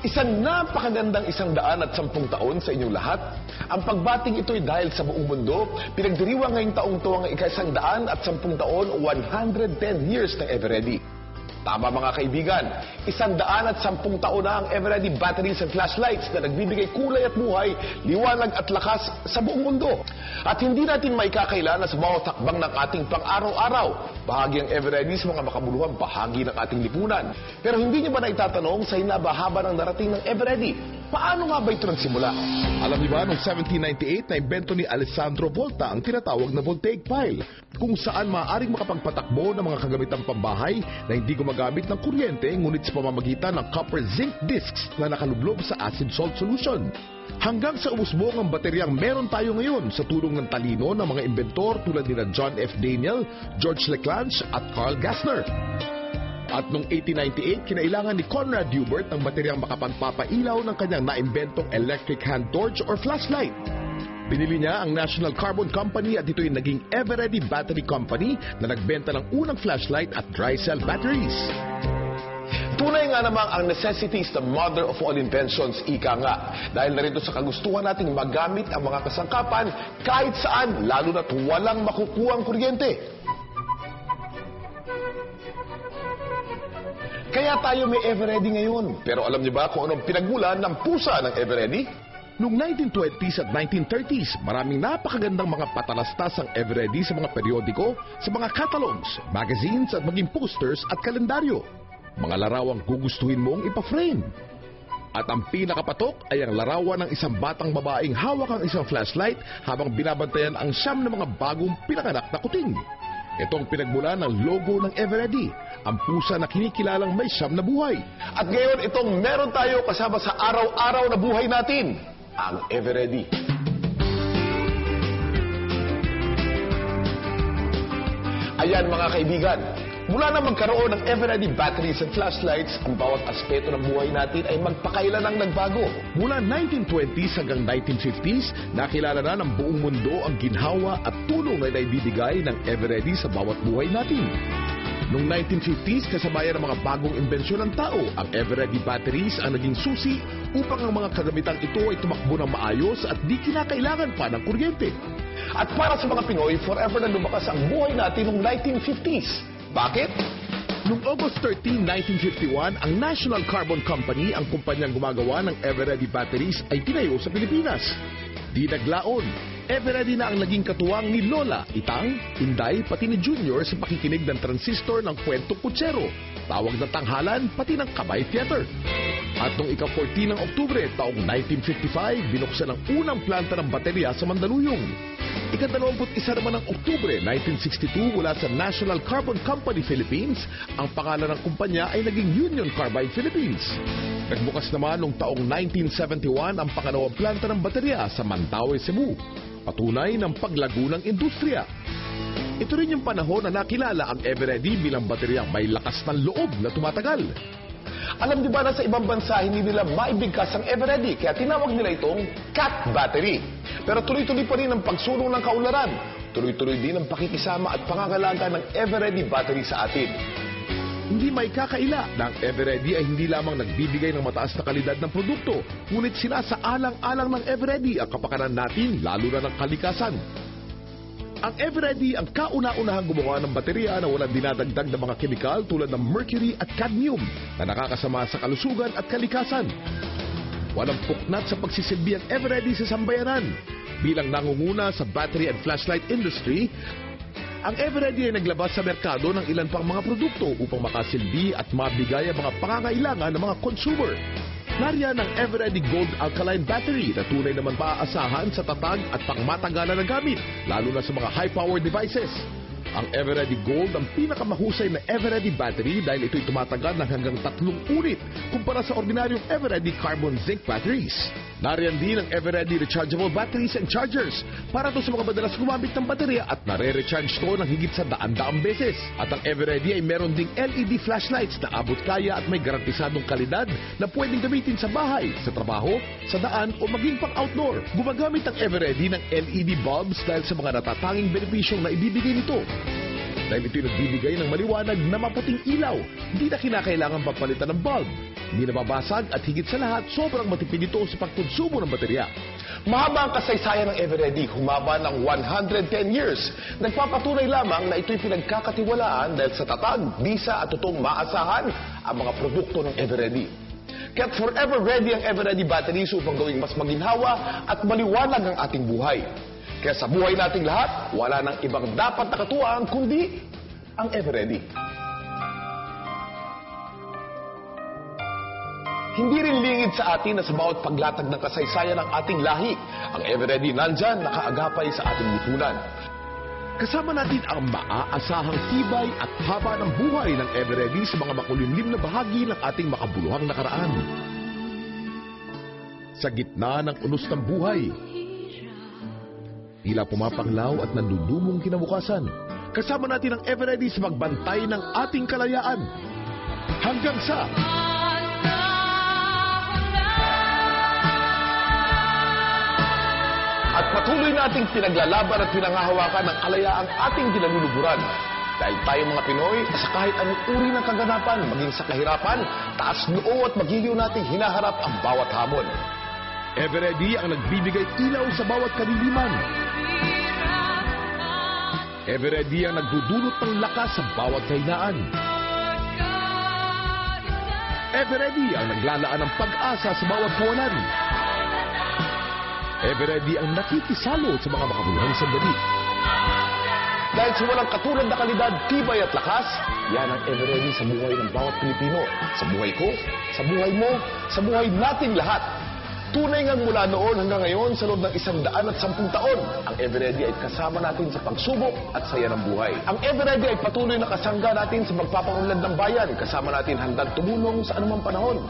Isang napakagandang isang daan at sampung taon sa inyong lahat. Ang pagbating ito'y dahil sa buong mundo. Pinagdiriwa ngayong taong to ang ikaisang daan at sampung taon o 110 years ng Everready. Tama mga kaibigan, isang daan at sampung taon na ang Everready batteries and flashlights na nagbibigay kulay at buhay, liwanag at lakas sa buong mundo. At hindi natin may kakailan sa bawat takbang ng ating pang-araw-araw. Bahagi ang Everready sa mga makabuluhan, bahagi ng ating lipunan. Pero hindi niyo ba naitatanong sa hinabahaba ng narating ng Everready? Paano nga ba ito nagsimula? Alam niyo ba, noong 1798 na imbento ni Alessandro Volta ang tinatawag na voltaic pile, kung saan maaaring makapagpatakbo ng mga kagamitang pambahay na hindi gumagamit ng kuryente ngunit sa pamamagitan ng copper zinc discs na nakalublob sa acid salt solution. Hanggang sa umusbong ang bateryang meron tayo ngayon sa tulong ng talino ng mga inventor tulad nila John F. Daniel, George Leclanche at Carl Gassner. At noong 1898, kinailangan ni Conrad Hubert ng bateryang makapagpapailaw ng kanyang naimbentong electric hand torch or flashlight. Binili niya ang National Carbon Company at ito'y naging Everready Battery Company na nagbenta ng unang flashlight at dry cell batteries. Tunay nga namang ang necessity is the mother of all inventions, ika nga. Dahil narito sa kagustuhan nating magamit ang mga kasangkapan kahit saan, lalo na't walang makukuhang kuryente. Kaya tayo may Everready ngayon. Pero alam niyo ba kung anong pinagmulan ng pusa ng Everready? Noong 1920s at 1930s, maraming napakagandang mga patalastas ang Everready sa mga periodiko, sa mga catalogs, magazines at maging posters at kalendaryo. Mga larawang gugustuhin mong ipa-frame. At ang pinakapatok ay ang larawan ng isang batang babaeng hawak ang isang flashlight habang binabantayan ang siyam ng mga bagong pinanganak na kuting. Ito ang pinagmula ng logo ng Everready, ang pusa na kinikilalang may siyam na buhay. At ngayon itong meron tayo kasama sa araw-araw na buhay natin, ang Everready. Ayan mga kaibigan, mula na magkaroon ng Everready batteries and flashlights, ang bawat aspeto ng buhay natin ay magpakailan ang nagbago. Mula 1920s hanggang 1950s, nakilala na ng buong mundo ang ginhawa at tulong na naibibigay ng Everready sa bawat buhay natin. Noong 1950s, kasabayan ng mga bagong imbensyon ng tao, ang Everready batteries ang naging susi upang ang mga kagamitang ito ay tumakbo ng maayos at di kinakailangan pa ng kuryente. At para sa mga Pinoy, forever na lumakas ang buhay natin noong 1950s. Bakit? Noong August 13, 1951, ang National Carbon Company, ang kumpanyang gumagawa ng Everready batteries, ay tinayo sa Pilipinas. Di naglaon, Everready na ang naging katuwang ni Lola, Itang, Inday, pati ni Junior sa pakikinig ng transistor ng Kwento Kutsero, tawag na tanghalan, pati ng Kabay Theater. At noong ika-14 ng Oktubre taong 1955, binuksan ang unang planta ng baterya sa Mandaluyong. Ika-21 naman ng Oktubre 1962 mula sa National Carbon Company Philippines, ang pangalan ng kumpanya ay naging Union Carbide Philippines. Nagbukas naman noong taong 1971 ang pangalawang planta ng baterya sa Mantawe, Cebu. Patunay ng paglago ng industriya. Ito rin yung panahon na nakilala ang Everready bilang bateryang may lakas ng loob na tumatagal. Alam niyo ba na sa ibang bansa hindi nila maibigkas ang Everready kaya tinawag nila itong cat battery. Pero tuloy-tuloy pa rin ang pagsulong ng kaularan. Tuloy-tuloy din ang pakikisama at pangangalaga ng Everready battery sa atin. Hindi may kakaila na ang Everready ay hindi lamang nagbibigay ng mataas na kalidad ng produkto, ngunit sinasaalang-alang ng Everready ang kapakanan natin lalo na ng kalikasan. Ang Everready ang kauna-unahang gumawa ng baterya na walang dinadagdag ng mga kemikal tulad ng mercury at cadmium na nakakasama sa kalusugan at kalikasan. Walang puknat sa pagsisilbi ang Everready sa sambayanan. Bilang nangunguna sa battery and flashlight industry, ang Everready ay naglabas sa merkado ng ilan pang mga produkto upang makasilbi at mabigay ang mga pangangailangan ng mga consumer. Nariyan ang Everready Gold Alkaline Battery na tunay naman paaasahan sa tatag at pangmatagalan ng gamit, lalo na sa mga high-power devices. Ang Everready Gold ang pinakamahusay na Everready battery dahil ito'y tumatagal ng hanggang tatlong ulit kumpara sa ordinaryong Everready Carbon Zinc batteries. Nariyan din ang Everready Rechargeable Batteries and Chargers para to sa mga madalas gumamit ng baterya at nare-recharge to ng higit sa daan-daang beses. At ang Everready ay meron ding LED flashlights na abot kaya at may garantisadong kalidad na pwedeng gamitin sa bahay, sa trabaho, sa daan o maging pang outdoor. Gumagamit ang Everready ng LED bulbs dahil sa mga natatanging benepisyong na ibibigay nito. Dahil ito'y nagbibigay ng maliwanag na maputing ilaw. Hindi na kinakailangan pagpalitan ng bulb. Hindi nababasag at higit sa lahat, sobrang matipid ito sa pagkonsumo ng baterya. Mahaba ang kasaysayan ng Eveready, humaba ng 110 years. Nagpapatunay lamang na ito'y pinagkakatiwalaan dahil sa tatag, bisa at totoong maasahan ang mga produkto ng Eveready. Kaya't forever ready ang Eveready batteries upang gawing mas maginhawa at maliwanag ang ating buhay. Kaya sa buhay nating lahat, wala nang ibang dapat nakatuwang kundi ang Eveready. Hindi rin lingid sa atin na sa bawat paglatag ng kasaysayan ng ating lahi, ang Eveready nandyan nakaagapay sa ating lipunan. Kasama natin ang maaasahang tibay at haba ng buhay ng Eveready sa mga makulimlim na bahagi ng ating makabuluhang nakaraan. Sa gitna ng unos ng buhay, tila pumapanglaw at nandudumong kinabukasan. Kasama natin ang Eveready sa magbantay ng ating kalayaan. Hanggang sa at patuloy nating pinaglalaban at pinangahawakan ng kalayaang ating dinaluluburan. Dahil tayo mga Pinoy, sa kahit anong uri ng kaganapan, maging sa kahirapan, taas noo at magiliw nating hinaharap ang bawat hamon. Eveready ang nagbibigay ilaw sa bawat kadiliman. Eveready ang nagdudulot ng lakas sa bawat kahinaan. Eveready ang naglalaan ng pag-asa sa bawat kawalan. Eveready ang nakikisalo sa mga makabuluhang sandali. Dahil sa walang katulad na kalidad, tibay at lakas, yan ang Eveready sa buhay ng bawat Pilipino. Sa buhay ko, sa buhay mo, sa buhay nating lahat. Tunay ngang mula noon hanggang ngayon sa loob ng isang daan at sampung taon, ang Eveready ay kasama natin sa pagsubok at saya ng buhay. Ang Eveready ay patuloy na kasangga natin sa magpapaunlad ng bayan, kasama natin handang tumulong sa anumang panahon.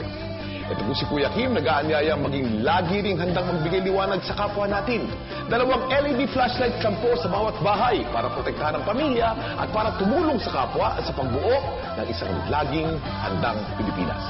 Ito po si Kuya Kim, nag-aanyayang maging lagi ring handang magbigay liwanag sa kapwa natin. Dalawang LED flashlight sampo sa bawat bahay para protektahan ang pamilya at para tumulong sa kapwa at sa pagbuo ng isang laging handang Pilipinas.